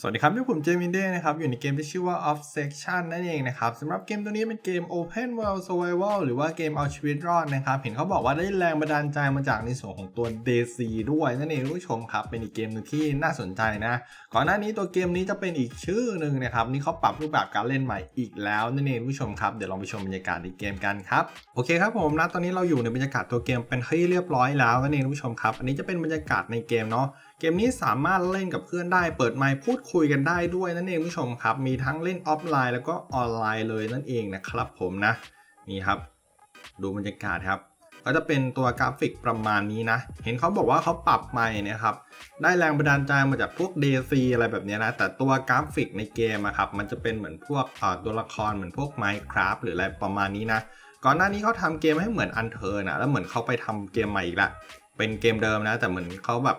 สวัสดีครับที่ผมเจมินเด้นะครับ อยู่ในเกมที่ชื่อว่า Off Section นั่นเองนะครับสำหรับเกมตัวนี้เป็นเกม Open World Survival หรือว่าเกมเอาชีวิตรอดนะครับ เห็นเขาบอกว่าได้แรงบันดาลใจมาจากในส่วนของตัว DC ด้วยนั่นเองผู้ชมครับ เป็นอีกเกมหนึ่งที่น่าสนใจนะ ก่อนหน้านี้ตัวเกมนี้จะเป็นอีกชื่อหนึ่งนะครับ นี่เขาปรับรูปแบบการเล่นใหม่อีกแล้วนั่นเองผู้ชมครับเดี๋ยวลองไปชมบรรยากาศในเกมกันครับโอเคครับผมนะตอนนี้เราอยู่ในบรรยากาศตัวเกมเป็นที่เรียบร้อยแล้วนั่นเองผู้ชมครับอันนี้จะเป็นบรรยากาศในเกมเนาะ เกมนี้สามารถเล่นกับเพื่อนได้ เปิดไมค์พูดคุยกันได้ด้วยนั่นเองผู้ชมครับ มีทั้งเล่นออฟไลน์แล้วก็ออนไลน์เลยนั่นเองนะครับผมนะ นี่ครับ ดูบรรยากาศครับ ก็จะเป็นตัวกราฟิกประมาณนี้นะ เห็นเขาบอกว่าเขาปรับใหม่นี่ยครับ ได้แรงบันดาลใจมาจากพวก DC อะไรแบบนี้นะ แต่ตัวกราฟิกในเกมอะครับ มันจะเป็นเหมือนพวกตัวละครเหมือนพวก Minecraft หรืออะไรประมาณนี้นะ ก่อนหน้านี้เขาทำเกมให้เหมือนอันเทอร์นะ แล้วเหมือนเขาไปทำเกมใหม่อีกละ เป็นเกมเดิมนะ แต่เหมือนเขาแบบ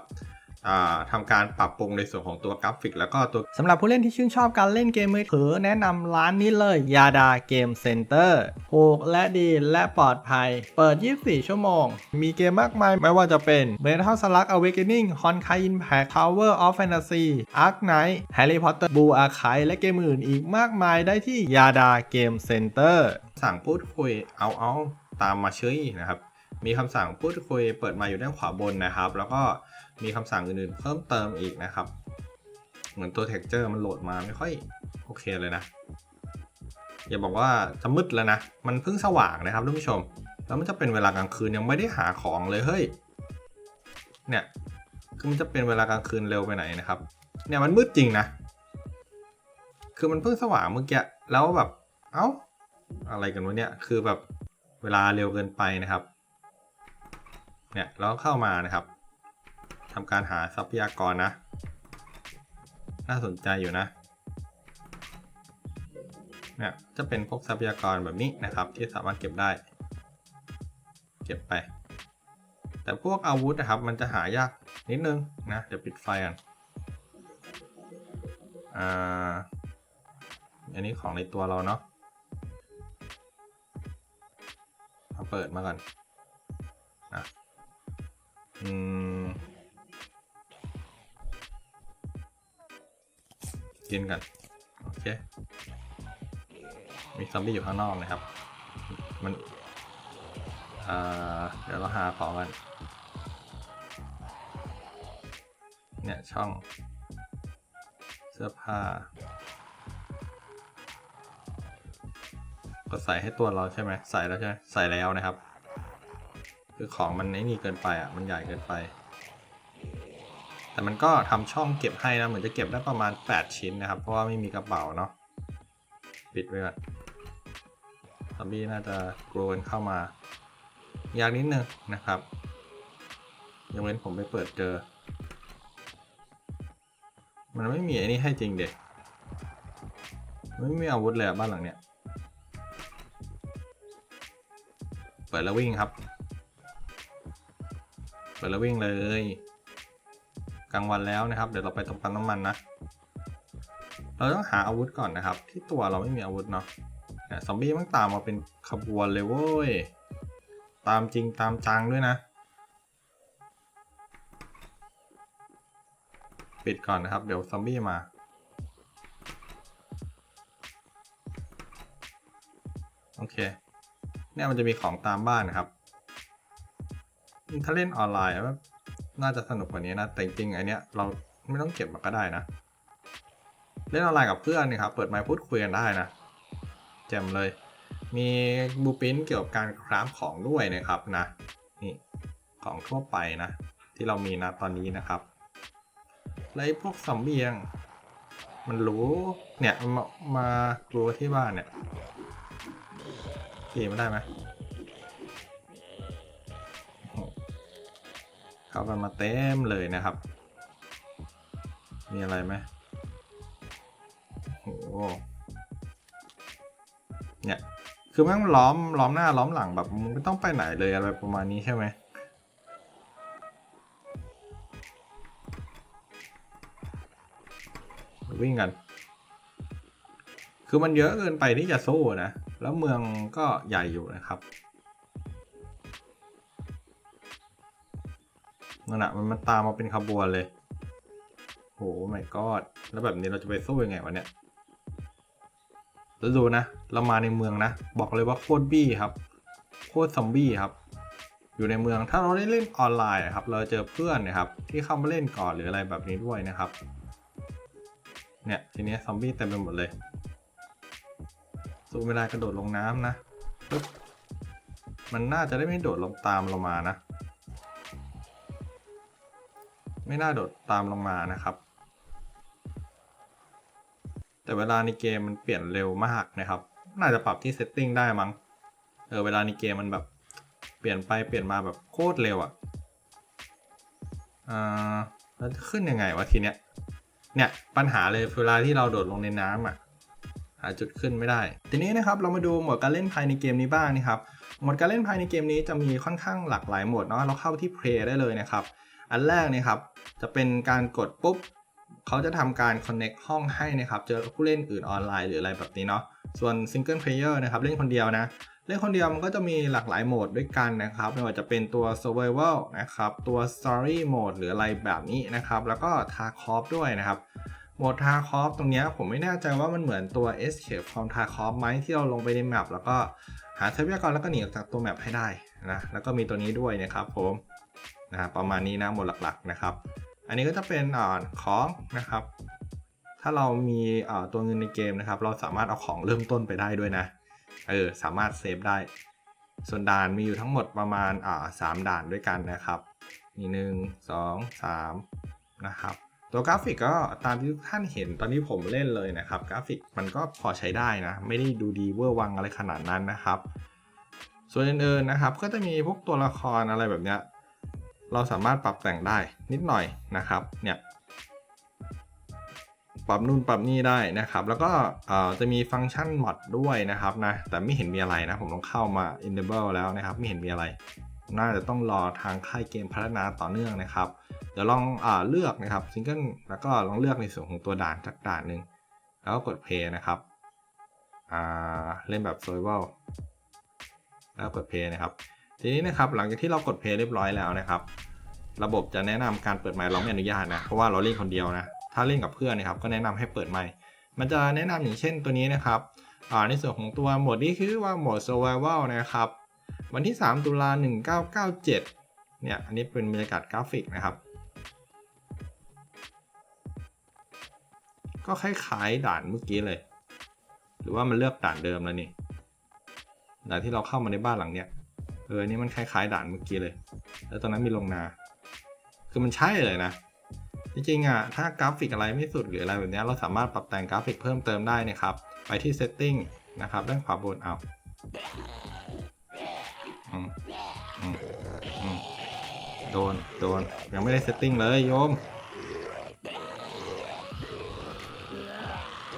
อ่าทำการปรับปรุงในส่วนของตัวกราฟิก แล้วก็ตัวสำหรับผู้เล่นที่ชื่นชอบการเล่นเกมมือถือ แนะนำร้านนี้เลยยาดาเกมเซ็นเตอร์ถูกและดีและปลอดภัย เปิด 24 ชั่วโมง มีเกมมากมาย ไม่ว่าจะเป็น Metal Slug Awakening Honkai Impact Tower of Fantasy Ark Knight Harry Potter Blue Archive และเกมอื่นอีกมากมายได้ที่ยาดาเกมเซ็นเตอร์สั่งพูดคุยเอาเอาตามมาเชยนะครับมีคำสั่งพูดคุยเปิดมาอยู่ด้านขวาบนนะครับ แล้วก็ มีคำสั่งอื่นๆ เพิ่มเติมอีกนะครับ เหมือนตัว texture มันโหลดมาไม่ค่อยโอเคเลยนะ อย่าบอกว่าจะมืดแล้วนะ มันเพิ่งสว่างนะครับท่านผู้ชม แล้วมันจะเป็นเวลากลางคืนยังไม่ได้หาของเลยเฮ้ย เนี่ย คือมันจะเป็นเวลากลางคืนเร็วไปไหนนะครับ เนี่ยมันมืดจริงนะ คือมันเพิ่งสว่างเมื่อกี้ แล้วแบบ เอ้า อะไรกันวะเนี่ย คือแบบเวลาเร็วเกินไปนะครับ เนี่ยแล้วเข้ามานะครับ ทำการหาทรัพยากรนะ น่าสนใจอยู่นะเนี่ยจะเป็นพวกทรัพยากรแบบนี้นะครับ ที่สามารถเก็บได้ เก็บไป แต่พวกอาวุธนะครับ มันจะหายากนิดนึงนะเดี๋ยวปิดไฟกันอ่าอันนี้ของในตัวเราเนาะเอาเปิดมาก่อนนะอืม กินกันโอเคมีซอมบี้อยู่ข้างนอกนะครับ มันเดี๋ยวเราหาของกัน เนี่ยช่อง เสื้อผ้า ก็ใส่ให้ตัวเราใช่ไหม ใส่แล้วใช่ไหมใส่แล้วนะครับ คือของมันไอ้นี่เกินไปอะ มันใหญ่เกินไป แต่มันก็ทำช่องเก็บให้นะ เหมือนจะเก็บได้ประมาณ 8 ชิ้นนะครับ เพราะว่าไม่มีกระเป๋าเนาะ ปิดไว้ก่อนซอมบี้น่าจะกลัวกันเข้ามา ยากนิดนึงนะครับยกเว้นผมไปเปิดเจอ มันไม่มีไอ้นี่ให้จริงเด็กไม่มีอาวุธเลยบ้านหลังเนี้ย เปิดแล้ววิ่งครับ เปิดแล้ววิ่งเลย กลางวันแล้วนะครับ เดี๋ยวเราไปตรงปั๊มน้ำมันนะ เราต้องหาอาวุธก่อนนะครับ ที่ตัวเราไม่มีอาวุธเนาะเนี่ยซอมบี้มันตามมาเป็นขบวนเลยเว้ย ตามจริงตามจังด้วยนะ ปิดก่อนนะครับ เดี๋ยวซอมบี้มา โอเค เนี่ยมันจะมีของตามบ้านนะครับถ้าเล่นออนไลน์ น่าจะสนุกกว่านี้นะ แต่จริงๆไอเนี้ยเราไม่ต้องเก็บมาก็ได้นะ เล่นออนไลน์กับเพื่อนนี่ครับ เปิดไมค์พูดคุยกันได้นะแจ่มเลย มีบูปินเกี่ยวกับการคราฟของด้วยนะครับนะ นี่ของทั่วไปนะ ที่เรามีนะตอนนี้นะครับแล้วไอ้พวกซอมบี้ยังมันรู้เนี่ยมามากลัวที่บ้านเนี่ยขี่ไม่ได้ไหม เข้ากันมาเต็มเลยนะครับ มีอะไรไหมโอ้โหเนี่ยคือแม่งล้อมล้อมหน้าล้อมหลังแบบมึงไม่ต้องไปไหนเลยอะไรประมาณนี้ใช่ไหมวิ่งกัน คือมันเยอะเกินไปที่จะสู้นะ แล้วเมืองก็ใหญ่อยู่นะครับ นั่นแหะมันมันตามมาเป็นขบวนเลยโห my god แล้วแบบนี้เราจะไปสู้ยังไงวะเนี่ยแล้วดูนะ เรามาในเมืองนะ บอกเลยว่าโคตรบี้ครับ โคตรซอมบี้ครับ อยู่ในเมืองถ้าเราได้เล่นออนไลน์ครับ เราเจอเพื่อนนะครับ ที่เข้ามาเล่นก่อนหรืออะไรแบบนี้ด้วยนะครับ เนี่ยทีนี้ซอมบี้เต็มไปหมดเลยสู้ไม่ได้กระโดดลงน้ำนะปึ๊บมันน่าจะได้ไม่โดดลงตามเรามานะ ไม่น่าโดดตามลงมานะครับ แต่เวลาในเกมมันเปลี่ยนเร็วมากนะครับ น่าจะปรับที่เซตติ้งได้มั้งเออเวลาในเกมมันแบบเปลี่ยนไปเปลี่ยนมาแบบโคตรเร็วอะ่ะอ่าแล้วขึ้นยังไงวะทีเนี้ยเนี่ยปัญหาเลยเวลาที่เราโดดลงในน้ำอะหาจุดขึ้นไม่ได้ ทีนี้นะครับเรามาดูโหมดการเล่นภายในเกมนี้บ้างนะครับโหมดการเล่นภายในเกมนี้จะมีค่อนข้างหลากหลายโหมดเนาะเราเข้าที่ Play ได้เลยนะครับ อันแรกเนี่ยครับ จะเป็นการกดปุ๊บเขาจะทำการ connect ห้องให้นะครับเจอผู้เล่นอื่นออนไลน์หรืออะไรแบบนี้เนาะส่วน single player นะครับเล่นคนเดียวนะเล่นคนเดียวมันก็จะมีหลากหลายโหมดด้วยกันนะครับไม่ว่าจะเป็นตัว survival นะครับตัว story mode หรืออะไรแบบนี้นะครับแล้วก็ tarkov ด้วยนะครับโหมด tarkov ตรงนี้ผมไม่แน่ใจว่ามันเหมือนตัว escape from tarkov ไหมที่เราลงไปในแมปแล้วก็หาทรัพยากรแล้วก็หนีออกจากตัวแมปให้ได้นะแล้วก็มีตัวนี้ด้วยนะครับผมนะประมาณนี้นะโหมดหลักๆนะครับ อันนี้ก็จะเป็นอ่าของนะครับ ถ้าเรามีอ่าตัวเงินในเกมนะครับ เราสามารถเอาของเริ่มต้นไปได้ด้วยนะ เออ สามารถเซฟได้ ส่วนด่านมีอยู่ทั้งหมดประมาณอ่าสามด่านด้วยกันนะครับมีหนึ่งสองสามนะครับ ตัวกราฟิกก็ตามที่ทุกท่านเห็นตอนที่ผมเล่นเลยนะครับ กราฟิกมันก็พอใช้ได้นะ ไม่ได้ดูดีเวอร์วังอะไรขนาดนั้นนะครับ ส่วนอื่นๆนะครับ ก็จะมีพวกตัวละครอะไรแบบเนี้ย เราสามารถปรับแต่งได้นิดหน่อยนะครับเนี่ยปรับนู่นปรับนี่ได้นะครับ แล้วก็จะมีฟังก์ชันมอดด้วยนะครับนะแต่ไม่เห็นมีอะไรนะ ผมลองเข้ามา enable แล้วนะครับ ไม่เห็นมีอะไร น่าจะต้องรอทางค่ายเกมพัฒนาต่อเนื่องนะครับเดี๋ยวลองอเลือกนะครับซิงเกิลแล้วก็ลองเลือกในส่วนของตัวด่านสักด่านหนึ่งแล้วก็กด play นะครับเล่นแบบ survival แล้วกด play นะครับ ทีนี้นะครับหลังจากที่เรากด play เรียบร้อยแล้วนะครับ ระบบจะแนะนำการเปิดไมค์เราไม่อนุญาตนะเพราะว่าเราเล่นคนเดียวนะถ้าเล่นกับเพื่อนนะครับก็แนะนำให้เปิดไมค์มันจะแนะนำอย่างเช่นตัวนี้นะครับในส่วนของตัวโหมดนี้คือว่าโหมด survival นะครับ วันที่ 3 ตุลา1997 เนี่ย อันนี้เป็นบรรยากาศกราฟิกนะครับ ก็คล้ายๆด่านเมื่อกี้เลย หรือว่ามันเลือกด่านเดิมแล้วนี่ด่านที่เราเข้ามาในบ้านหลังเนี้ย เออ นี่มันคล้ายๆ ด่านเมื่อกี้เลย แล้วตอนนั้นมีลงนา คือมันใช่เลยนะ จริงๆอะ ถ้ากราฟิกอะไรไม่สุดหรืออะไรแบบเนี้ยเราสามารถปรับแต่งกราฟิกเพิ่มเติมได้นะครับ ไปที่ setting นะครับ ด้านขวาบนเอาโดน โดน ยังไม่ได้ setting เลยโยม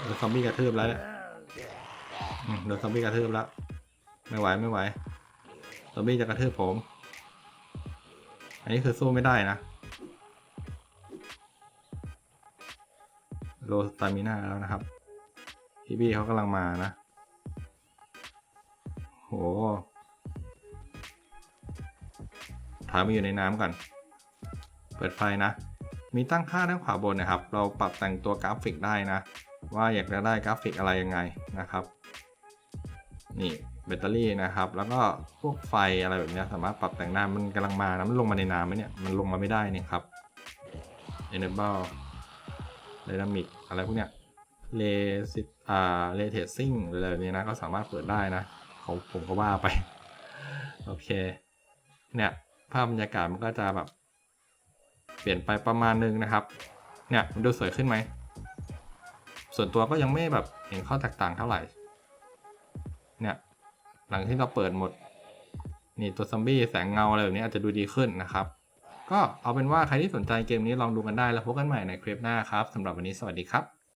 โดนซอมบี้กระทืบแล้วเนี่ยอืมโดนซอมบี้กระทืบแล้ว ไม่ไหว ไม่ไหว ซอมบี้จะกระทืบผม อันนี้คือสู้ไม่ได้นะ โลสตามิน่าแล้วนะครับ พี่บี้เขากำลังมานะ โหถอยมาอยู่ในน้ำก่อน เปิดไฟนะ มีตั้งค่าด้านขวาบนนะครับ เราปรับแต่งตัวกราฟิกได้นะ ว่าอยากจะได้กราฟิกอะไรยังไงนะครับ นี่ บตเตอรี่นะครับ แล้วก็พวกไฟอะไรแบบนี้สามารถปรับแต่งได้มันกำลังมานะมันลงมาในน้ำไหมเนี่ย มันลงมาไม่ได้นี่ครับ enable dynamic อะไรพวกเนี้ยเลสิอ่าเลเทซิ่งออะไรแบบนี้นะ ก็สามารถเปิดได้นะเขาผมก็ว่าไป โอเค เนี่ย ภาพบรรยากาศมันก็จะแบบ เปลี่ยนไปประมาณนึงนะครับ เนี่ยมันดูสวยขึ้นไหม ส่วนตัวก็ยังไม่แบบเห็นข้อแตกต่างเท่าไหร่ เนี่ย หลังที่เราเปิดหมดนี่ตัวซอมบี้แสงเงาอะไรแบบนี้อาจจะดูดีขึ้นนะครับ ก็เอาเป็นว่าใครที่สนใจเกมนี้ลองดูกันได้แล้วพบกันใหม่ในคลิปหน้าครับสำหรับวันนี้สวัสดีครับ